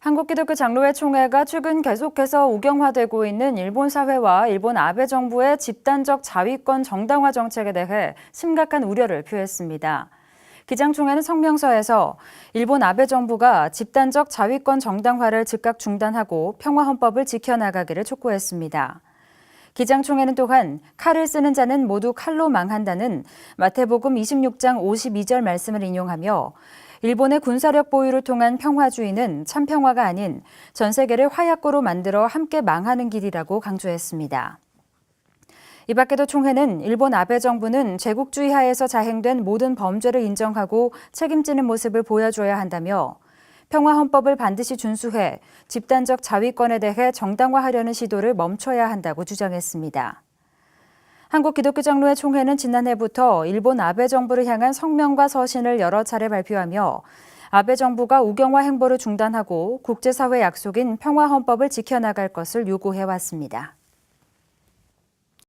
한국기독교 장로회 총회가 최근 계속해서 우경화되고 있는 일본 사회와 일본 아베 정부의 집단적 자위권 정당화 정책에 대해 심각한 우려를 표했습니다. 기장총회는 성명서에서 일본 아베 정부가 집단적 자위권 정당화를 즉각 중단하고 평화헌법을 지켜나가기를 촉구했습니다. 기장총회는 또한 칼을 쓰는 자는 모두 칼로 망한다는 마태복음 26장 52절 말씀을 인용하며 일본의 군사력 보유를 통한 평화주의는 참평화가 아닌 전 세계를 화약고로 만들어 함께 망하는 길이라고 강조했습니다. 이 밖에도 총회는 일본 아베 정부는 제국주의 하에서 자행된 모든 범죄를 인정하고 책임지는 모습을 보여줘야 한다며 평화 헌법을 반드시 준수해 집단적 자위권에 대해 정당화하려는 시도를 멈춰야 한다고 주장했습니다. 한국기독교장로회 총회는 지난해부터 일본 아베 정부를 향한 성명과 서신을 여러 차례 발표하며 아베 정부가 우경화 행보를 중단하고 국제사회 약속인 평화 헌법을 지켜나갈 것을 요구해 왔습니다.